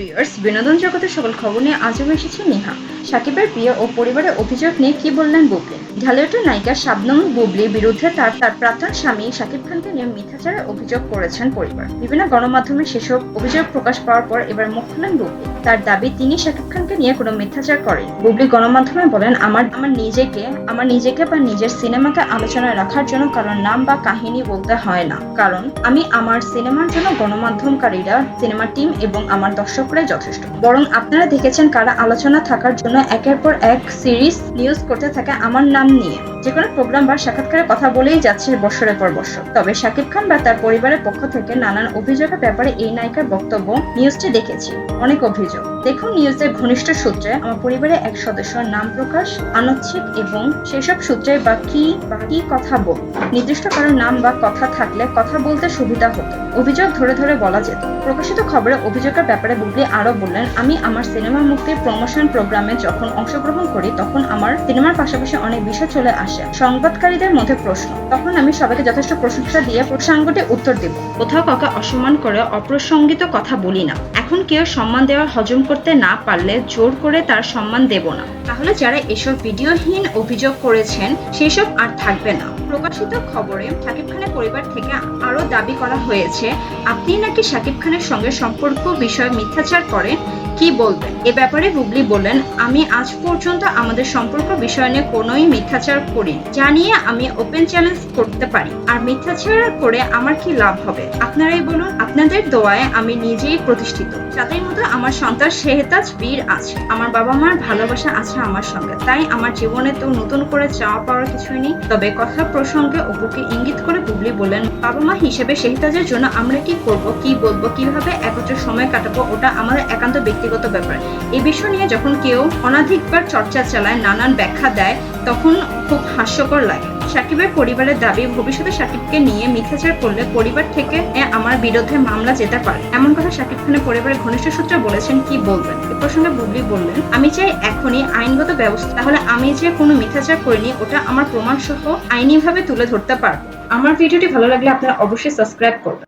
Viewers বিনোদন জগতের সকল খবর নিয়ে আজও এসেছে নেহা। সাকিবের বিয়ে ও পরিবারের অভিযোগ নিয়ে কি বললেন বুবলি? ঢালিউডের নায়িকা শাবনম বুবলির বিরুদ্ধে তার তার প্রাক্তন স্বামী সাকিব খানকে নিয়ে মিথ্যাচারের অভিযোগ করেছেন পরিবার। বিভিন্ন গণমাধ্যমে সেসব অভিযোগ প্রকাশ পাওয়ার পর এবার মুখ খুলেন বুবলি। তার দাবি, তিনি শাকিব খানকে নিয়ে কোনো মিথ্যাচার করেন। বুবলি গণমাধ্যমে বলেন, আমার আমার নিজেকে আমার নিজেকে বা নিজের সিনেমাকে আলোচনায় রাখার জন্য কারণ নাম বা কাহিনী বলতে হয় না। কারণ, আমি আমার সিনেমার জন্য গণমাধ্যমকারীরা, সিনেমা টিম এবং আমার দর্শকরাই যথেষ্ট। বরং আপনারা দেখেছেন কারা আলোচনা থাকার জন্য একের পর এক সিরিজ নিউজ করতে থাকে আমার নাম নিয়ে। যে কোনো প্রোগ্রাম বা সাক্ষাৎকারের কথা বলেই যাচ্ছে বছরের পর বছর। তবে শাকিব খান বা তার পরিবারের পক্ষ থেকে নানান অভিযোগের ব্যাপারে এই নায়িকার বক্তব্য নিউজটি দেখেছি। অনেক অভিযোগ। じ。দেখুন নিউজের ঘনিষ্ঠ সূত্রে আমার পরিবারের এক সদস্যর নাম প্রকাশ আনচ্ছিক এবং সেসব সূত্রে বা কি বা কি কথা বল। নির্দিষ্ট কারও নাম বা কথা থাকলে কথা বলতে সুবিধা হতো। অভিযোগ ধরে ধরে বলা যেত। প্রকাশিত খবরে অভিযোগের ব্যাপারে বুবলি আরও বললেন, আমি আমার সিনেমা মুক্তির প্রমোশন প্রোগ্রামে যখন অংশগ্রহণ করি, তখন আমার সিনেমার পাশাপাশি অনেক বিষয় চলে আসে। সংবাদকারীদের মধ্যে প্রশ্ন। তখন আমি সবাইকে যথেষ্ট প্রশংসা দিয়ে প্রসঙ্গটি উত্তর দেব। কোথাও কাউকে অসম্মান করে অপ্রসঙ্গিত কথা বলি না। এখন কেউ সম্মান দেওয়ার হজম করতে না পারলে জোর করে তার সম্মান দেব না। তাহলে যারা এসব ভিডিওহীন অভিযোগ করেছেন, সেসব আর থাকবে না। প্রকাশিত খবরে শাকিব খানের পরিবার থেকে আরও দাবি করা হয়েছে, আপনি নাকি শাকিব খানের সঙ্গে সম্পর্ক বিষয়ে মিথ্যাচার করেন? কি বলবেন? এ ব্যাপারে বুবলি বললেন আমি আজ পর্যন্ত আমাদের সম্পর্ক বিষয় নিয়ে কোনোই মিথ্যাচার করি যা নিয়ে আমি ওপেন চ্যালেঞ্জ করতে পারি। আর মিথ্যাচার করে আমার কি লাভ হবে? আপনারাই বলুন, আপনাদের দোয়ায় আমি নিজেই প্রতিষ্ঠিত। তাদের মতো আমার সন্তান শেহতাজ বীর আছে, আমার বাবা মার ভালোবাসা আছে আমার সঙ্গে। তাই আমার জীবনে তো নতুন করে চাওয়া পাওয়ার কিছুই নেই। তবে কথা প্রসঙ্গে অপুকে ইঙ্গিত করে বুবলি বললেন বাবা মা হিসেবে শেহতাজের জন্য আমরা কি করব, কি বলব, কীভাবে একত্রে সময় কাটাবো, ওটা আমাদের একান্ত ব্যক্তিগত ব্যাপার। এই বিষয় নিয়ে যখন কেউ অনাধিকবার চর্চা চালায়, নানান ব্যাখ্যা দেয়, তখন খুব হাস্যকর লাগে। সাকিবের পরিবারের দাবি, ভবিষ্যতে সাকিবকে নিয়ে মিথ্যাচার করলে পরিবার থেকে আমার বিরুদ্ধে মামলা যেতে পারে। এমন কথা সাকিব খানের পরিবারের ঘনিষ্ঠ সূত্রে বলেছেন, কি বলবেন? এ প্রসঙ্গে বুবলি বললেন, আমি চাই এখনই আইনগত ব্যবস্থা, তাহলে আমি যে কোনো মিথ্যাচার করিনি, ওটা আমার প্রমাণ সহ আইনিভাবে তুলে ধরতে পারব। আমার ভিডিওটি ভালো লাগলে আপনারা অবশ্যই সাবস্ক্রাইব করবেন।